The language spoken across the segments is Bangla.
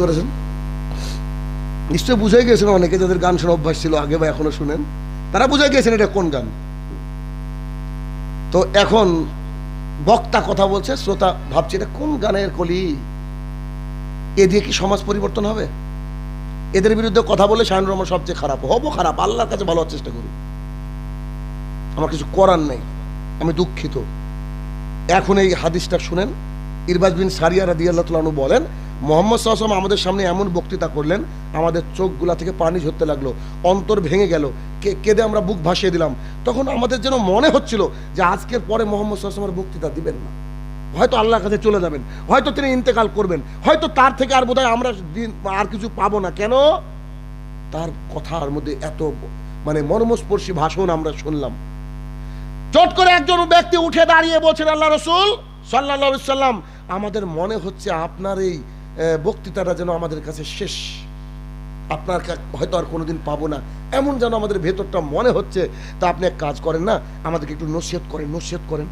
বুঝতে পেরেছেন নিশ্চয় বুঝে গিয়েছেন অনেকে যাদের গান শোনা অভ্যাস ছিল, আগে বা এখনও শুনেন। তারা বুঝে গিয়েছেন এটা কোন গান? তো এখন বক্তা কথা বলছে, শ্রোতা ভাবছে, এটা কোন গানের কলি? এ দিয়ে কি সমাজ পরিবর্তন হবে? এদের বিরুদ্ধে কথা বলে শাহিন রহমান সবচেয়ে খারাপ। হব খারাপ, আল্লাহর কাছে ভালো চেষ্টা করি। আমার কিছু করার নেই, আমি দুঃখিত। এখন এই হাদিসটা শুনেন। ইরবাজ বিন সারিয়া রাদি আল্লাহ তালু বলেন মোহাম্মদ সাহসাম আমাদের সামনে এমন বক্তৃতা করলেন, আমাদের চোখগুলা থেকে পানি ঝরতে লাগল, অন্তর ভেঙে গেল, কে কেঁদে আমরা বুক ভাসিয়ে দিলাম। তখন আমাদের যেন মনে হচ্ছিল যে আজকের পরে মোহাম্মদ সাহসামের বক্তৃতা দিবেন না। হয়তো আল্লাহর কাছে চলে যাবেন, হয়তো তিনি ইন্তেকাল করবেন, হয়তো তার থেকে আর বোধহয় আমরা দিন আর কিছু পাবো না। কেন? তার কথার মধ্যে এত মানে মর্মস্পর্শী ভাষণ আমরা শুনলাম। চট করে একজন ব্যক্তি উঠে দাঁড়িয়ে বলছেন, আল্লাহ রসুল সাল্লাহ সাল্লাম আমাদের মনে হচ্ছে আপনার এই বক্তৃতাটা যেন আমাদের কাছে শেষ। আপনার হয়তো আর কোনোদিন পাবো না। এমন যেন আমাদের ভেতরটা মনে হচ্ছে, তা আপনি এক কাজ করেন না, আমাদেরকে একটু নসিহত করেন নসিহত করেন।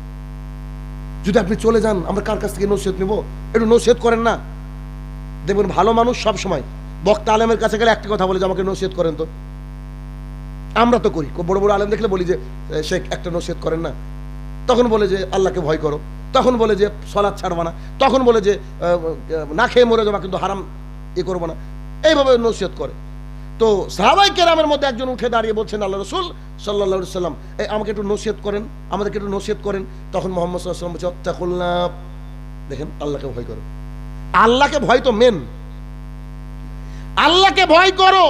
যদি আপনি চলে যান, আমরা কার কাছ থেকে নসিহত নেব? একটু নসিহত করেন না। দেখবেন ভালো মানুষ সব সময় বক্তা আলেমের কাছে গেলে একটা কথা বলে যে, আমাকে নসিহত করেন তো। আমরা তো করি। বড় বড় আলেম দেখলে বলি যে শেখ, একটা নসিহত করেন না। তখন বলে যে, আল্লাহকে ভয় করো। তখন বলে যে সলাদ ছাড়বা না, তখন বলে যে না খেয়ে মরে যাবা কিন্তু হারাম এ করব না। এইভাবে নসিহত করে। তো সাহাবাই কেরামের মধ্যে একজন উঠে দাঁড়িয়ে বলছেন, আল্লাহ রসুল সাল্লাহ সাল্লাম এই আমাকে একটু নসিহত করেন, আমাদেরকে একটু নসিহত করেন। তখন মোহাম্মদ সাল্লাম বলছে অত্যাকুল্লা দেখেন, আল্লাহকে ভয় করো। আল্লাহকে ভয় তো মেন আল্লাহকে ভয় করো।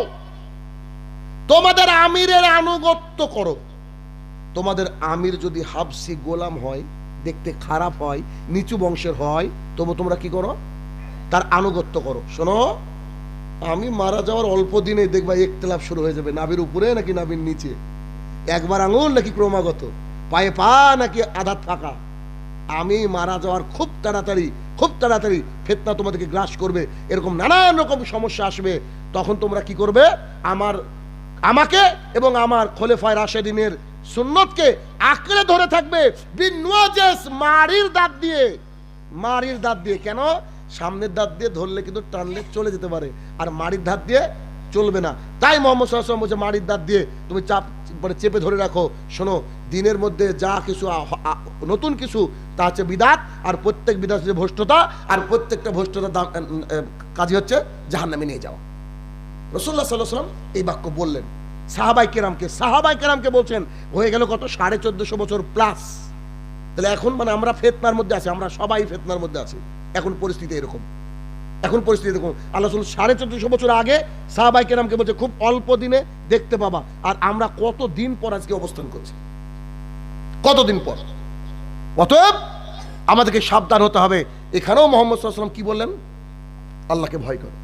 তোমাদের আমিরের আনুগত্য করো। তোমাদের আমির যদি হাবসি গোলাম হয় দেখতে খারাপ হয়, নিচু বংশের হয়, তবু তোমরা কি করো? তার আনুগত্য করো। শোনো, আমি মারা যাওয়ার অল্প দিনে দেখবা একতলাপ শুরু হয়ে যাবে নাবির উপরে নাকি নাবির নিচে? একবার আঙুল নাকি ক্রমাগত? পায়ে পা নাকি আধার থাকা আমি মারা যাওয়ার খুব তাড়াতাড়ি খুব তাড়াতাড়ি ফেতনা তোমাদেরকে গ্রাস করবে, এরকম নানান রকম সমস্যা আসবে। তখন তোমরা কি করবে? আমার, আমাকে এবং আমার খোলেফায় রাশেদিনের সুন্নতকে আঁকড়ে ধরে থাকবে। মারির দাঁত দিয়ে। মারির দাঁত দিয়ে কেন? সামনের দাঁত দিয়ে ধরলে কিন্তু টানলে চলে যেতে পারে। আর মারির দাঁত দিয়ে চলবে না। তাই মোহাম্মদ মারির দাঁত দিয়ে তুমি চাপ মানে চেপে ধরে রাখো। শোনো, দিনের মধ্যে যা কিছু নতুন কিছু, তা হচ্ছে বিদাত, আর প্রত্যেক বিদাত হচ্ছে ভ্রষ্টতা, আর প্রত্যেকটা ভ্রষ্টতা কাজই হচ্ছে জাহান নামে নিয়ে যাওয়া। রসুল্লাহ সাল্লাহ সাল্লাম এই বাক্য বললেন। সাহাবাই কেরামকে সাহাবাই কেরামকে বলছেন, হয়ে গেল কত, সাড়ে চোদ্দশো বছর প্লাস তাহলে এখন মানে আমরা ফেতনার মধ্যে আছি, আমরা সবাই ফেতনার মধ্যে আছি। এখন পরিস্থিতি এরকম। এখন পরিস্থিতি দেখুন আল্লাহ রসুল সাড়ে চোদ্দশো বছর আগে সাহাবাই কেরামকে বলছে, খুব অল্প দিনে দেখতে পাবা। আর আমরা কত দিন পর আজকে অবস্থান করছি? কতদিন পর? অতএব আমাদেরকে সাবধান হতে হবে। এখানেও মোহাম্মদ সাল্লাম কি বললেন? আল্লাহকে ভয় করো।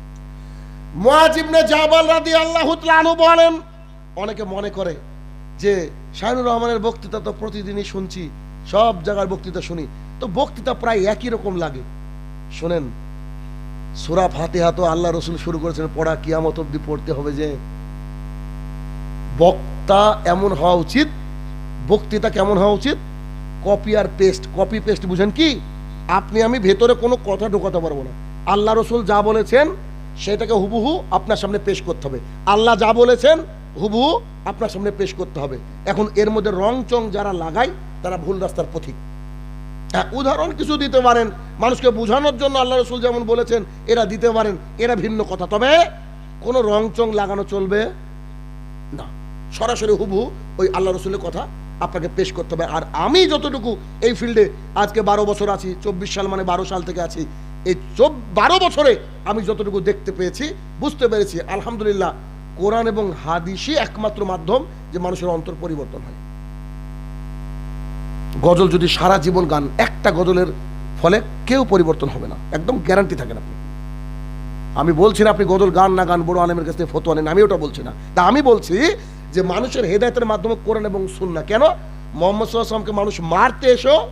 মুয়াজিবনে জাবাল রাদি আল্লাহ বলেন অনেকে মনে করে যে শাহিনুর রহমানের বক্তৃতা তো প্রতিদিনই শুনছি, সব জায়গার বক্তৃতা শুনি। তো বক্তৃতা প্রায় একই রকম লাগে। শোনেন, সুরা ফাতিহা তো আল্লাহ রসুল শুরু করেছেন, পড়া কিয়ামত অব্দি পড়তে হবে যে বক্তা এমন হওয়া উচিত, বক্তৃতা কেমন হওয়া উচিত? কপি আর পেস্ট, কপি পেস্ট বুঝেন কি? আপনি, আমি ভেতরে কোনো কথা ঢোকাতে পারব না। আল্লাহ রসুল যা বলেছেন, সেটাকে হুবহু আপনার সামনে পেশ করতে হবে। আল্লাহ যা বলেছেন হুবহু আপনার সামনে পেশ করতে হবে। এখন এর মধ্যে রং চং যারা লাগায় তারা ভুল রাস্তার পথিক। হ্যাঁ, উদাহরণ কিছু দিতে পারেন। মানুষকে বোঝানোর জন্য আল্লাহ রসুল যেমন বলেছেন এরা দিতে পারেন এরা ভিন্ন কথা। তবে কোনো রং চং লাগানো চলবে না। সরাসরি হুবহু ওই আল্লাহ রসুলের কথা আপনাকে পেশ করতে হবে। আর আমি যতটুকু এই ফিল্ডে আজকে বারো বছর আছি চব্বিশ সাল মানে বারো সাল থেকে আছি এই চব বারো বছরে আমি যতটুকু দেখতে পেয়েছি বুঝতে পেরেছি আলহামদুলিল্লাহ কোরআন এবং হাদিসই একমাত্র মাধ্যম যে মানুষের অন্তর পরিবর্তন হয়। গজল যদি সারা জীবন গান, একটা গজলের ফলে কেউ পরিবর্তন হবে না। একদম গ্যারান্টি থাকেন আপনি। আমি বলছি না আপনি গজল গান না গান, বড় আলেমের কাছ থেকে ফতোয়া নেন, আমি ওটা বলছি না। তা আমি বলছি যে মানুষের হেদায়তের মাধ্যমে কোরআন এবং সুন্না কেন? মোহাম্মদ সাল্লামকে মানুষ মারতে এসো,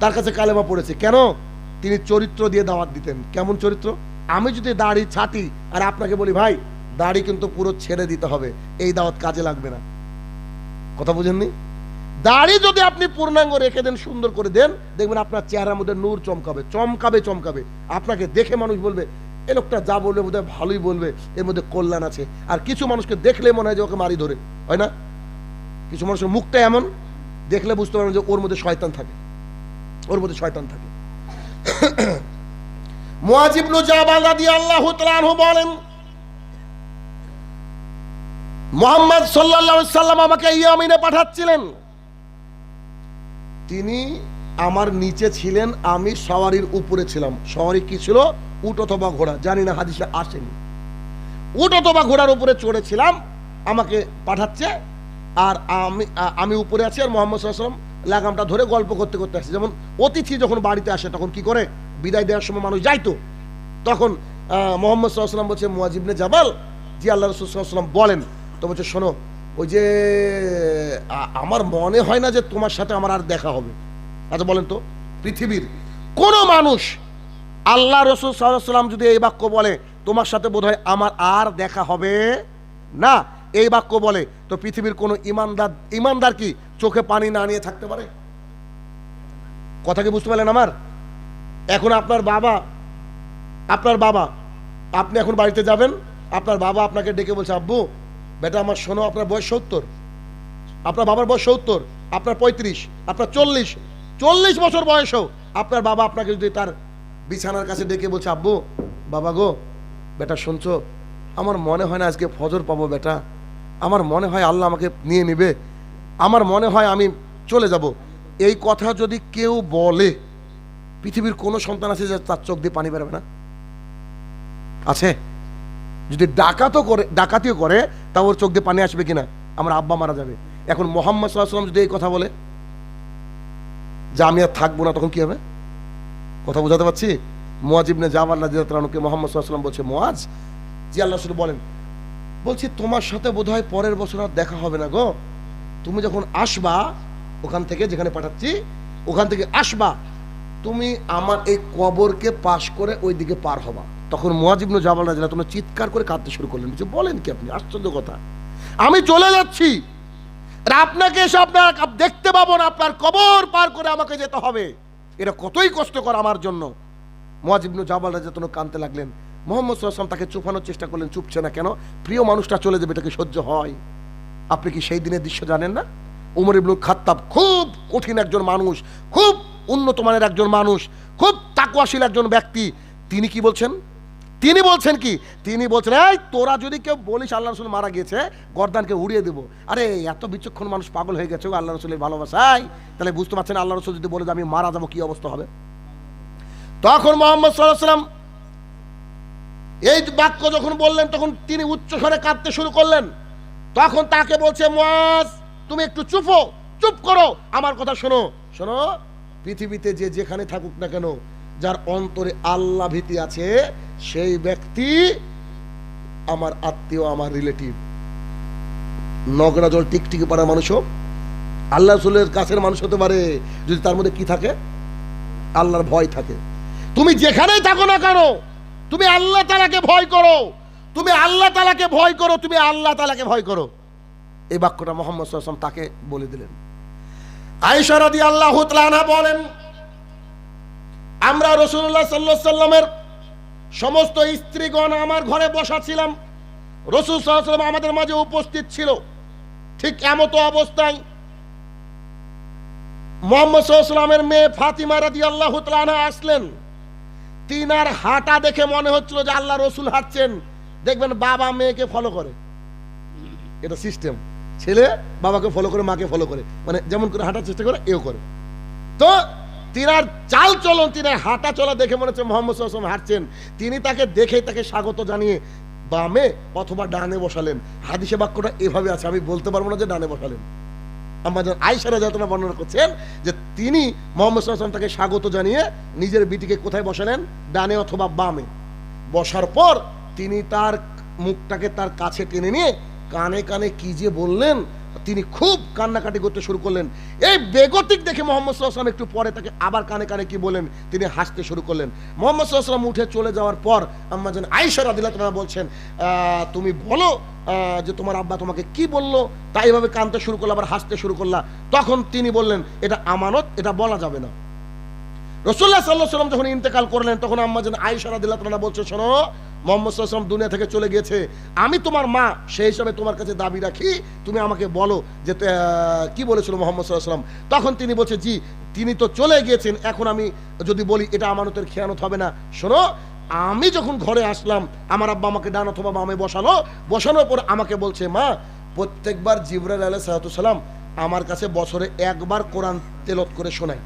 তার কাছে কালেমা পড়েছে। কেন? তিনি চরিত্র দিয়ে দাওয়াত দিতেন। কেমন চরিত্র? আমি যদি দাড়ি, ছাতি আর আপনাকে বলি, ভাই দাড়ি কিন্তু পুরো ছেড়ে দিতে হবে। এই দাওয়াত কাজে লাগবে না। কথা বুঝেননি? দাড়ি যদি আপনি পূর্ণাঙ্গ রেখে দেন, সুন্দর করে দেন, দেখবেন আপনার চেহারার মধ্যে নূর চমকাবে চমকাবে চমকাবে। আপনাকে দেখে মানুষ বলবে, এ লোকটা যা বলবে বোধহয় ভালোই বলবে, এর মধ্যে কল্যাণ আছে। আর কিছু মানুষকে দেখলে মনে হয় যে ওকে মারি ধরে, হয় না? কিছু মানুষের মুখটা এমন, দেখলে বুঝতে পারবেন যে ওর মধ্যে শয়তান থাকে। ওর মধ্যে শয়তান থাকে। মুয়াজিবনু জাবাল রাদিয়াল্লাহু তাআলা বলেন মোহাম্মদ আলাইহি সাল্লাম আমাকে ইয়ামিনে পাঠাচ্ছিলেন। তিনি আমার নিচে ছিলেন, আমি সওয়ারির উপরে ছিলাম। সওয়ারি কি ছিল? উট অথবা ঘোড়া। জানি না, হাদিসে আসেনি। উট অথবা ঘোড়ার উপরে চড়েছিলাম, আমাকে পাঠাচ্ছে, আর আমি আমি উপরে আছি, আর মোহাম্মদ সাল্লাম লাগামটা ধরে গল্প করতে করতে আসছে। যেমন অতিথি যখন বাড়িতে আসে, তখন কি করে? বিদায় দেওয়ার সময় মানুষ যাইতো। তখন মোহাম্মদ সাল্লাম বলছে মুয়াজিবনে জাবাল, জি আল্লাহ রসুল সাল্লাম বলেন তো বলছে শোনো, ওই যে আমার মনে হয় না যে তোমার সাথে আমার আর দেখা হবে। আচ্ছা বলেন তো, পৃথিবীর কোনো মানুষ আল্লাহ রসুল সাল্লাম যদি এই বাক্য বলে, তোমার সাথে বোধহয় আমার আর দেখা হবে না? এই বাক্য বলে, তো পৃথিবীর কোনো ইমানদার ইমানদার কি চোখে পানি না নিয়ে থাকতে পারে? কথা কি বুঝতে পারলেন আমার? এখন আপনার বাবা আপনার বাবা, আপনি এখন বাড়িতে যাবেন, আপনার বাবা আপনাকে ডেকে বলছে, আব্বু বেটা, আমার শোনো, আপনার বয়স সত্তর। আপনার বাবার বয়স সত্তর, আপনার পঁয়ত্রিশ, আপনার চল্লিশ। চল্লিশ বছর বয়সও আপনার বাবা আপনাকে যদি তার বিছানার কাছে ডেকে বলছে, আব্বু, বাবা গো, বেটা, শুনছো? আমার মনে হয় না আজকে ফজর পাবো, বেটা। আমার মনে হয় আল্লাহ আমাকে নিয়ে নেবে। আমার মনে হয় আমি চলে যাব। এই কথা যদি কেউ বলে, পৃথিবীর কোনো সন্তান আছে যে তার চোখ দিয়ে পানি বেরোবে না? আছে? যদি ডাকাতও করে, ডাকাতিও করে তা ওর চোখ দিয়ে পানি আসবে কিনা? আমার আব্বা মারা যাবে। এখন মোহাম্মদ সাল্লাম যদি এই কথা বলে, যে আমি আর থাকব না, তখন কি হবে? কথা বোঝাতে পারছি? মোয়াজিবনে জাব আল্লাহ দিয়াতকে মোহাম্মদ সাল্লাম বলছে মোয়াজ জি আল্লাহ শুধু বলেন। বলছি, তোমার সাথে বোধহয় পরের বছর আর দেখা হবে না গো। তুমি যখন আসবা ওখান থেকে যেখানে পাঠাচ্ছি, ওখান থেকে আসবা। তুমি আমার এই কবরকে পাশ করে ওই দিকে পার হবা। তখন মোয়াজিবনু জাবাল রাজিলা তোমরা চিৎকার করে কাঁদতে শুরু করলেন। বলছে, বলেন কি আপনি? আশ্চর্য কথা। আমি চলে যাচ্ছি। আর আপনাকে এসে আপনার দেখতে পাবো না আপনার কবর পার করে আমাকে যেতে হবে। এটা কতই কষ্টকর আমার জন্য। মোয়াজিবনু জাবাল রাজা তখন কাঁদতে লাগলেন। মোহাম্মদ সাল্লাম তাকে চুপানোর চেষ্টা করলেন চুপছে না কেন? প্রিয় মানুষটা চলে যাবে এটাকে সহ্য হয়। আপনি কি সেই দিনের দৃশ্য জানেন না? উমর ইবনুল খাত্তাব খুব কঠিন একজন মানুষ খুব উন্নত মানের একজন মানুষ খুব তাকুয়াশীল একজন ব্যক্তি। তিনি কি বলছেন? তিনি বলছেন কি? তিনি বলছেন, এই, তোরা যদি কেউ বলিস আল্লাহ রসুল মারা গিয়েছে গর্দানকে উড়িয়ে দেবো। আরে, এত বিচক্ষণ মানুষ পাগল হয়ে গেছে আল্লাহ রসুলের ভালোবাসায়। তাহলে বুঝতে পারছেন আল্লাহ রসুল যদি বলে আমি মারা যাব, কি অবস্থা হবে? তখন মোহাম্মদ সাল্লাহ সাল্লাম এই বাক্য যখন বললেন, তখন তিনি উচ্চ স্বরে কাঁদতে শুরু করলেন। তখন তাকে বলছে, মুয়াজ, তুমি একটু চুপো, চুপ করো, আমার কথা শোনো। শোনো, পৃথিবীতে যে যেখানে থাকুক না কেন যার অন্তরে আল্লাহ ভীতি আছে, সেই ব্যক্তি আমার আত্মীয়, আমার রিলেটিভ নগরা জল টিকটিকি পাড়ার মানুষও। আল্লাহ রসুলের কাছের মানুষ হতে পারে, যদি তার মধ্যে কি থাকে? আল্লাহর ভয় থাকে। তুমি যেখানেই থাকো না কেন, তুমি আল্লাহ তালাকে ভয় করো। তুমি আল্লাহ তালাকে ভয় করো, তুমি আল্লাহ তালাকে ভয় করো। এই বাক্যটা মোহাম্মদ তাকে বলে দিলেন। আয়েশা রাদি আল্লাহ বলেন আমরা রসুল্লাহ সাল্লাহ সাল্লামের সমস্ত স্ত্রীগণ আমার ঘরে বসা রসুল সাল্লাম আমাদের মাঝে উপস্থিত ছিল। ঠিক এমতো অবস্থায় মোহাম্মদ সাল্লামের মেয়ে ফাতিমা রাদি আল্লাহ আসলেন। তিনার হাঁটা দেখে মনে হচ্ছিল যে আল্লাহ রসুল হাঁটছেন। দেখবেন বাবা মেয়েকে ফলো করে। এটা সিস্টেম ছেলে বাবাকে ফলো করে, মাকে ফলো করে। মানে যেমন করে হাঁটার চেষ্টা করে, এও করে। তো তিনার চাল চলন, তিনার হাঁটা চলা দেখে মনে হচ্ছে মোহাম্মদ সাল্লাম হাঁটছেন। তিনি তাকে দেখে তাকে স্বাগত জানিয়ে বামে অথবা ডানে বসালেন। হাদিসে বাক্যটা এভাবে আছে, আমি বলতে পারব না যে ডানে বসালেন। আমাদের আয়সারা যাতনা বর্ণনা করছেন যে তিনি মোহাম্মদ সাল্লাম তাকে স্বাগত জানিয়ে নিজের বিটিকে কোথায় বসালেন? ডানে অথবা বামে। বসার পর তিনি তার মুখটাকে তার কাছে টেনে নিয়ে কানে কানে কি যে বললেন তিনি খুব কান্নাকাটি করতে শুরু করলেন। এই বেগতিক দেখে মোহাম্মদ সাল্লাম একটু পরে তাকে আবার কানে কানে কি বলেন, তিনি হাসতে শুরু করলেন। মোহাম্মদ সাল্লাম উঠে চলে যাওয়ার পর আম্মা যেন আইসার আদিল্লা বলছেন তুমি বলো যে তোমার আব্বা তোমাকে কি বলল? তাই এভাবে কানতে শুরু করল, আবার হাসতে শুরু করলা। তখন তিনি বললেন, এটা আমানত, এটা বলা যাবে না। রসুল্লাহ সাল্লাহ সাল্লাম যখন ইন্তেকাল করলেন, তখন আম্মা যেন আয়সারা দিল্লা তালা বলছে, শোনো, মোহাম্মদ সাল্লাম দুনিয়া থেকে চলে গেছে আমি তোমার মা, সেই হিসাবে তোমার কাছে দাবি রাখি। তুমি আমাকে বলো যে কি বলেছিল মোহাম্মদ সাল্লাম তখন তিনি বলছে, জি, তিনি তো চলে গিয়েছেন, এখন আমি যদি বলি, এটা আমানতের খেয়ানত হবে না। শোনো, আমি যখন ঘরে আসলাম, আমার আব্বা আমাকে ডান অথবা বামে বসালো। বসানোর পর আমাকে বলছে, মা, প্রত্যেকবার জিবরাল আলাহ সালাম আমার কাছে বছরে একবার কোরআন তেলত করে শোনায়।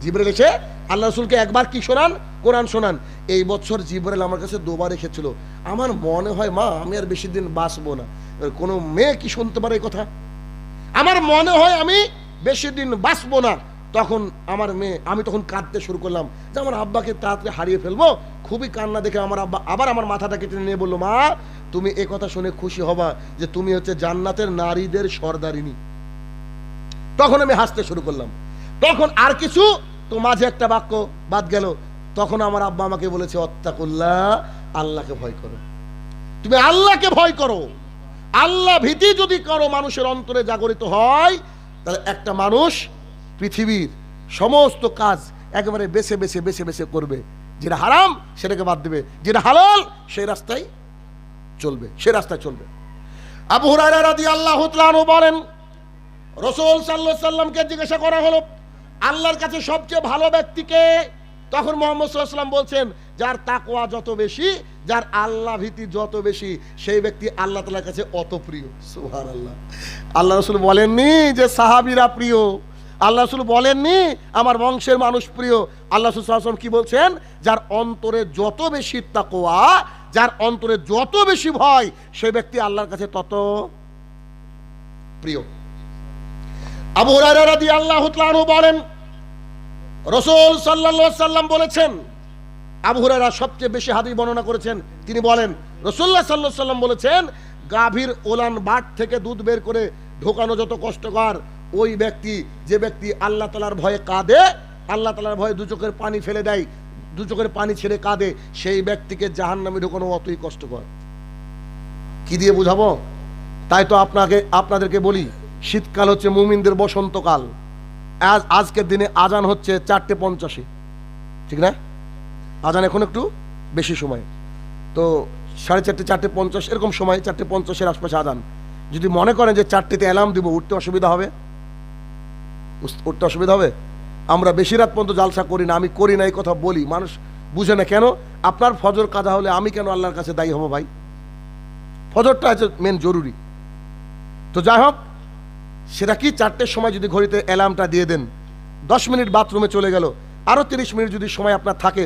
জিবরেল এসে আল্লাহ রসুলকে একবার কি শোনান? কোরআন শোনান। এই বছর জিবরেল আমার কাছে দুবার এসেছিল। আমার মনে হয়, মা, আমি আর বেশি দিন বাঁচবো না। কোনো মেয়ে কি শুনতে পারে কথা? আমার মনে হয়, আমি বেশি দিন বাঁচবো না। তখন আমার মেয়ে, আমি তখন কাঁদতে শুরু করলাম যে আমার আব্বাকে তাড়াতাড়ি হারিয়ে ফেলব। খুবই কান্না দেখে আমার আব্বা আবার আমার মাথাটাকে টেনে নিয়ে বলল, মা, তুমি এ কথা শুনে খুশি হবা যে তুমি হচ্ছে জান্নাতের নারীদের সর্দারিনী। তখন আমি হাসতে শুরু করলাম। তখন আর কিছু তো মাঝে একটা বাক্য বাদ গেল, তখন আমার আব্বা আমাকে বলেছে অত্তাকুল্লাহ আল্লাহকে ভয় করো। তুমি আল্লাহকে ভয় করো। আল্লাহ ভীতি যদি করো, মানুষের অন্তরে জাগরিত হয়, তাহলে একটা মানুষ পৃথিবীর সমস্ত কাজ একেবারে বেছে বেছে বেছে বেছে করবে। যেটা হারাম, সেটাকে বাদ দেবে। যেটা হালাল, সেই রাস্তায় চলবে সে রাস্তায় চলবে। আবু হুরায়রা রাদিয়াল্লাহু তাআলা আনহু বলেন, রসুল সাল্লাহ সাল্লামকে জিজ্ঞাসা করা হলো আল্লাহর কাছে সবচেয়ে ভালো ব্যক্তিকে তখন মোহাম্মদ বলছেন, যার তাকওয়া যত বেশি, যার আল্লাহ ভীতি যত বেশি, সেই ব্যক্তি আল্লাহ তালার কাছে অত প্রিয় সুহার আল্লাহ আল্লাহ রসুল বলেননি যে সাহাবিরা প্রিয়। আল্লাহ রসুল বলেননি আমার বংশের মানুষ প্রিয়। আল্লাহ রসুল কি বলছেন? যার অন্তরে যত বেশি তাকোয়া যার অন্তরে যত বেশি ভয়, সেই ব্যক্তি আল্লাহর কাছে তত প্রিয়। আবু তাআলা আনহু বলেন, রাসূল সাল্লাল্লাহু সাল্লাম বলেছেন, আবু সবচেয়ে বেশি হাদিস বর্ণনা করেছেন, তিনি বলেন, রাসূলুল্লাহ সাল্লাল্লাহু সাল্লাম বলেছেন, গাভীর ওলান বাট থেকে দুধ বের করে ঢোকানো যত কষ্টকর, ওই ব্যক্তি, যে ব্যক্তি আল্লাহ তাআলার ভয়ে কাঁদে, আল্লাহ তাআলার ভয়ে দু চোখের পানি ফেলে দেয়, দু চোখের পানি ছেড়ে কাঁদে, সেই ব্যক্তিকে জাহান্নামে ঢোকানো অতই কষ্টকর। কি দিয়ে বুঝাবো? তাই তো আপনাকে, আপনাদেরকে বলি শীতকাল হচ্ছে মুমিনদের বসন্তকাল। আজ, আজকের দিনে আজান হচ্ছে চারটে পঞ্চাশে। ঠিক না? আজান এখন একটু বেশি সময়। তো সাড়ে চারটে চারটে পঞ্চাশ, এরকম সময় চারটে পঞ্চাশের আশপাশে আজান। যদি মনে করেন যে চারটেতে অ্যালার্ম দিব, উঠতে অসুবিধা হবে? উঠতে অসুবিধা হবে? আমরা বেশি রাত পর্যন্ত জালসা করি না, আমি করি না, এই কথা বলি। মানুষ বুঝে না কেন? আপনার ফজর কাজা হলে আমি কেন আল্লাহর কাছে দায়ী হব ভাই? ফজরটা হচ্ছে মেন জরুরি। তো যাই হোক সেটা কি চারটের সময় যদি ঘড়িতে অ্যালার্মটা দিয়ে দেন? দশ মিনিট বাথরুমে চলে গেল আরও তিরিশ মিনিট যদি সময় আপনার থাকে,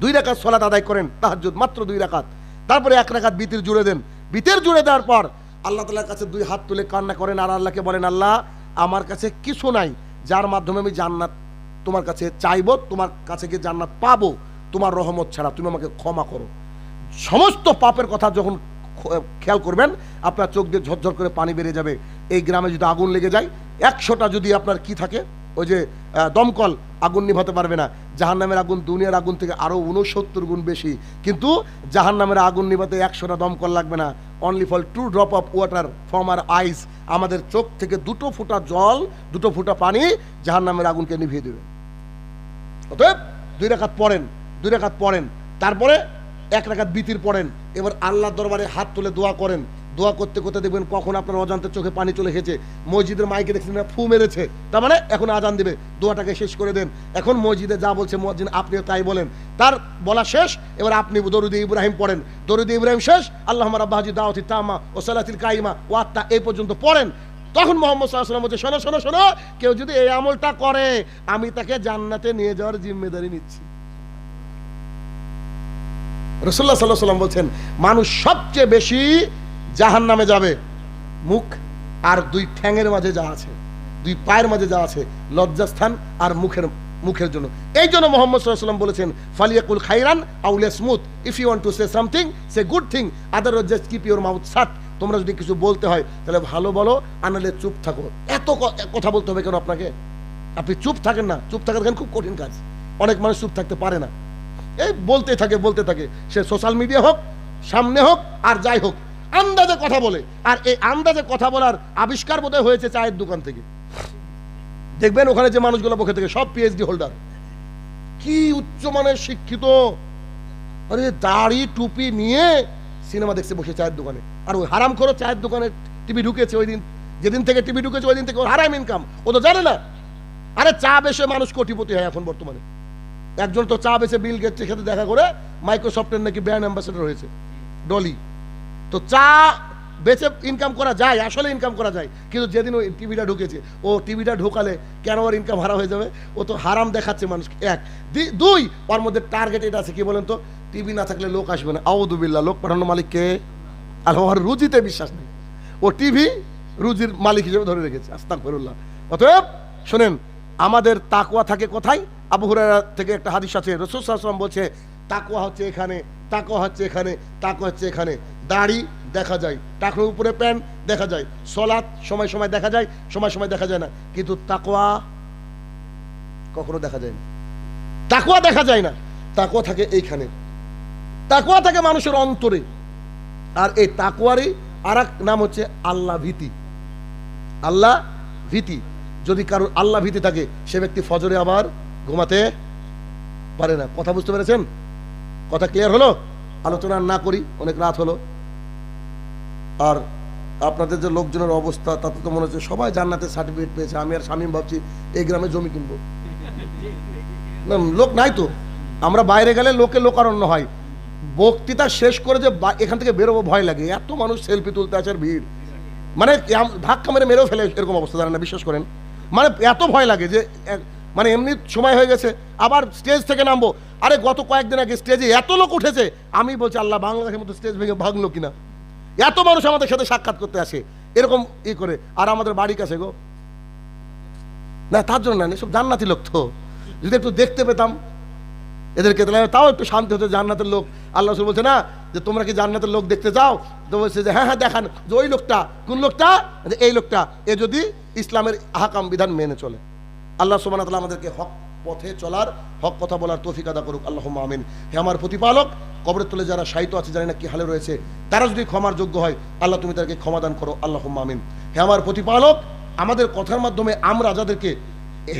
দুই রাকাত সলাত আদায় করেন, তাহাজ্জুদ, মাত্র দুই রাকাত। তারপরে এক রাকাত বিতির জুড়ে দেন। বিতের জুড়ে দেওয়ার পর আল্লাহ তালার কাছে দুই হাত তুলে কান্না করেন আর আল্লাহকে বলেন, আল্লাহ, আমার কাছে কিছু নাই, যার মাধ্যমে আমি জান্নাত তোমার কাছে চাইব, তোমার কাছে গিয়ে জান্নাত পাবো, তোমার রহমত ছাড়া। তুমি আমাকে ক্ষমা করো। সমস্ত পাপের কথা যখন খেয়াল করবেন, আপনার চোখ দিয়ে ঝরঝর করে পানি বেড়ে যাবে। এই গ্রামে যদি আগুন লেগে যায়, একশোটা যদি আপনার কি থাকে, ওই যে দমকল, আগুন নিভাতে পারবে না। জাহান নামের আগুন দুনিয়ার আগুন থেকে আরও উনসত্তর গুণ বেশি। কিন্তু জাহান নামের আগুন নিভাতে একশোটা দমকল লাগবে না। Only for two drop of water from our eyes আমাদের চোখ থেকে দুটো ফুটা জল, দুটো ফুটা পানি জাহান নামের আগুনকে নিভিয়ে দেবে। অতএব দুই রাকাত পড়েন, দুই রাকাত পড়েন। তারপরে এক রাকাত বিতির পড়েন, এবার আল্লাহর দরবারে হাত তুলে দোয়া করেন। দোয়া করতে করতে দেখবেন কখন আপনার অজান্তে চোখে পানি চলে গেছে মসজিদের মাইকে দেখছেন ফু মেরেছে। তার মানে এখন আজান দিবে, দোয়াটাকে শেষ করে দেন। এখন মসজিদে যা বলছে মসজিদ আপনিও তাই বলেন। তার বলা শেষ, এবার আপনি দরুদি ইব্রাহিম পড়েন। দরুদি ইব্রাহিম শেষ আল্লাহ রাব্বাহাজি দাওয়াতি তামা ও সালাতিল কাইমা ও আত্মা এই পর্যন্ত পড়েন। তখন মোহাম্মদ সাল্লাম বলছে, শোনো শোনো শোনো, কেউ যদি এই আমলটা করে, আমি তাকে জান্নাতে নিয়ে যাওয়ার জিম্মেদারি নিচ্ছি। রসুল্লাহ সাল্লাহ সাল্লাম বলছেন, মানুষ সবচেয়ে বেশি জাহান নামে যাবে মুখ আর দুই ঠ্যাঙের মাঝে যা আছে, দুই পায়ের মাঝে যা আছে, লজ্জাস্থান আর মুখের মুখের জন্য। এই জন্য মোহাম্মদ সাল্লাম বলেছেন, ফালিয়াকুল খাইরান আউলে smooth if you want to say something, say good thing, other just keep your mouth shut, তোমরা যদি কিছু বলতে হয়, তাহলে ভালো বলো আনালে চুপ থাকো। এত কথা বলতে হবে কেন আপনাকে? আপনি চুপ থাকেন না, চুপ থাকা দেখেন খুব কঠিন কাজ। অনেক মানুষ চুপ থাকতে পারে না। এই বলতে থাকে বলতে থাকে। সে সোশ্যাল মিডিয়া হোক, সামনে হোক, আর যাই হোক, আন্দাজে কথা বলে। আর এই আন্দাজে কথা বলার আবিষ্কার বোধহয় হয়েছে চায়ের দোকান থেকে। দেখবেন ওখানে যে মানুষগুলো বসে থেকে, সব পিএইচডি হোল্ডার কি উচ্চমানের শিক্ষিত। আরে দাড়ি, টুপি নিয়ে সিনেমা দেখছে বসে চায়ের দোকানে। আর ওই হারাম করে চায়ের দোকানে টিভি ঢুকেছে ওই দিন। যেদিন থেকে টিভি ঢুকেছে ওই দিন থেকে ওর হারাম ইনকাম ও তো জানে না। আরে চা বেশে মানুষ কোটিপতি হয় এখন বর্তমানে। একজন তো চা বেসে বিল গেটসের সাথে দেখা করে মাইক্রোসফটের নাকি ব্র্যান্ড অ্যাম্বাসেডর হয়েছে ডলি তো চা বেচে ইনকাম করা যায়, আসলে ইনকাম করা যায়, কিন্তু যেদিন ওই টিভিটা ঢুকেছে, ও টিভিটা ঢোকালে কেন ওর ইনকাম হারাম হয়ে যাবে? ও তো হারাম দেখাচ্ছে মানুষকে। এক। দুই, ওর মধ্যে টার্গেট এটা আছে, কি বলেন তো? টিভি না থাকলে লোক আসবে না। আউদুবিল্লা লোক পাঠানোর মালিককে ওর রুজিতে বিশ্বাস নেই। ও টিভি রুজির মালিক হিসেবে ধরে রেখেছে আস্তাক ফেরুল্লাহ অতএব, শোনেন, আমাদের তাকুয়া থাকে কোথায়? আবু থেকে একটা হাদিস আছে, রসুল সাল্লাম বলছে তাকুয়া হচ্ছে এখানে তাকুয়া হচ্ছে এখানে তাকুয়া হচ্ছে এখানে। দাড়ি দেখা যায় টাকর উপরে প্যান্ট দেখা যায়, সলাৎ সময় সময় দেখা যায়, সময় সময় দেখা যায় না। কিন্তু তাকুয়া কখনো দেখা যায় না। তাকুয়া দেখা যায় না তাকুয়া থাকে এইখানে। তাকুয়া থাকে মানুষের অন্তরে। আর এই তাকুয়ারই আর নাম হচ্ছে আল্লাহ ভীতি। আল্লাহ ভীতি। যদি কারোর আল্লাহ ভীতি থাকে, সে ব্যক্তি ফজরে আবার ঘুমাতে পারে না। কথা বুঝতে পেরেছেন? কথা ক্লিয়ার হলো? আলোচনা না করি, অনেক রাত হলো। আর আপনাদের যে লোকজনের অবস্থা, তাতে তো মনে হচ্ছে সবাই জান্নাতের সার্টিফিকেট পেয়েছে। আমি আর স্বামী ভাবছি, এই গ্রামে জমি কিনবো। না, লোক নাই তো। আমরা বাইরে গেলে লোকে লোকারণ্য হয়। বক্তৃতা শেষ করে যে এখান থেকে বেরোবো ভয় লাগে। এত মানুষ সেলফি তুলতে আছে ভিড়। মানে ধাক্কা মেরে মেরেও ফেলে এরকম অবস্থা, জানেন না? বিশ্বাস করেন। মানে এত ভয় লাগে যে মানে এমনি সময় হয়ে গেছে, আবার স্টেজ থেকে নামবো। আরে গত কয়েকদিন আগে স্টেজে এত লোক উঠেছে, আমি বলছি, আল্লাহ, বাংলাদেশের মতো স্টেজ ভেঙে ভাঙলো কিনা? এত মানুষ আমাদের সাথে সাক্ষাৎ করতে আসে, এরকম ই করে। আর আমাদের বাড়ি কাছে গো। না, তার জন্য না, এসব জান্নাতি লোক তো। যদি একটু দেখতে পেতাম এদেরকে, তাহলে তাও একটু শান্তি হতো, জান্নাতের লোক। আল্লাহ রসুল বলছে, না, যে তোমরা কি জান্নাতের লোক দেখতে চাও? তো বলছে যে হ্যাঁ হ্যাঁ দেখান, যে ওই লোকটা, কোন লোকটা? যে এই লোকটা, এ যদি ইসলামের আহকাম বিধান মেনে চলে। আল্লাহ সুবান তালা আমাদেরকে হক পথে চলার হক কথা বলার তৌফিক আদা করুক। আল্লাহ আমিন। হে আমার প্রতিপালক, কবরের তলে যারা সাহিত্য আছে, জানি না কি হালে রয়েছে, তারা যদি ক্ষমার যোগ্য হয়, আল্লাহ তুমি তাদেরকে ক্ষমাদান করো। আল্লাহ আমিন। হে আমার প্রতিপালক, আমাদের কথার মাধ্যমে আমরা যাদেরকে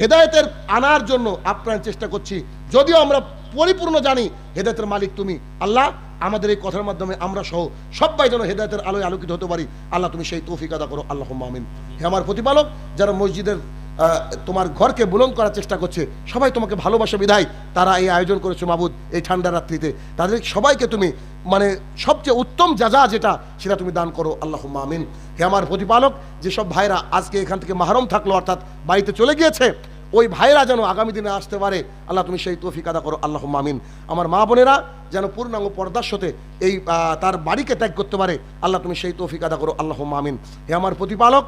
হেদায়তের আনার জন্য আপ্রাণ চেষ্টা করছি, যদিও আমরা পরিপূর্ণ জানি হেদায়েতের মালিক তুমি। আল্লাহ, আমাদের এই কথার মাধ্যমে আমরা সহ সবাই যেন হেদায়েতের আলোয় আলোকিত হতে পারি। আল্লাহ তুমি সেই তৌফিক আদা করো। আল্লাহ আমিন। হে আমার প্রতিপালক, যারা মসজিদের তোমার ঘরকে বুলন্দ করার চেষ্টা করছে। সবাই তোমাকে ভালোবাসে বিধায় তারা এই আয়োজন করেছে মাবুদ, এই ঠান্ডা রাত্রিতে। তাদের সবাইকে তুমি মানে সবচেয়ে উত্তম যা যা যেটা, সেটা তুমি দান করো। আল্লাহ আমিন। হে আমার প্রতিপালক, যেসব ভাইরা আজকে এখান থেকে মাহরম থাকল, অর্থাৎ বাড়িতে চলে গিয়েছে, ওই ভাইরা যেন আগামী দিনে আসতে পারে, আল্লাহ তুমি সেই তৌফিক আদা করো। আল্লাহ মামিন আমার মা বোনেরা যেন পূর্ণাঙ্গ পর্দার সাথে এই তার বাড়িকে ত্যাগ করতে পারে, আল্লাহ তুমি সেই তৌফিক আদা করো। আল্লাহ মামিন হে আমার প্রতিপালক,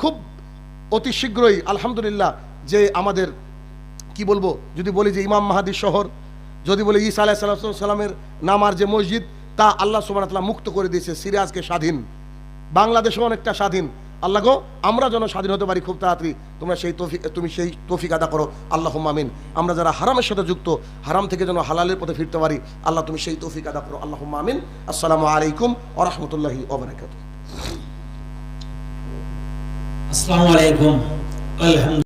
খুব অতি শীঘ্রই, আলহামদুলিল্লাহ, যে আমাদের, কি বলব, যদি বলি যে ইমাম মাহাদির শহর, যদি বলি ঈসা আলাহ সাল্লামের নামার যে মসজিদ, তা আল্লাহ সুবাহতাল্লাহ মুক্ত করে দিয়েছে সিরাজকে স্বাধীন। বাংলাদেশও অনেকটা স্বাধীন। আল্লাহ গো, আমরা যেন স্বাধীন হতে পারি খুব তাড়াতাড়ি, তোমরা সেই তৌফিক, তুমি সেই তৌফিক আদা করো আল্লাহ মামিন আমরা যারা হারামের সাথে যুক্ত, হারাম থেকে যেন হালালের পথে ফিরতে পারি, আল্লাহ তুমি সেই তফিক আদা করো আল্লাহ মামিন আসসালামু আলাইকুম ও রহমতুল্লাহি ওবরাকাতুহ আসসালামু আলাইকুম। আলহামদুলিল্লাহ।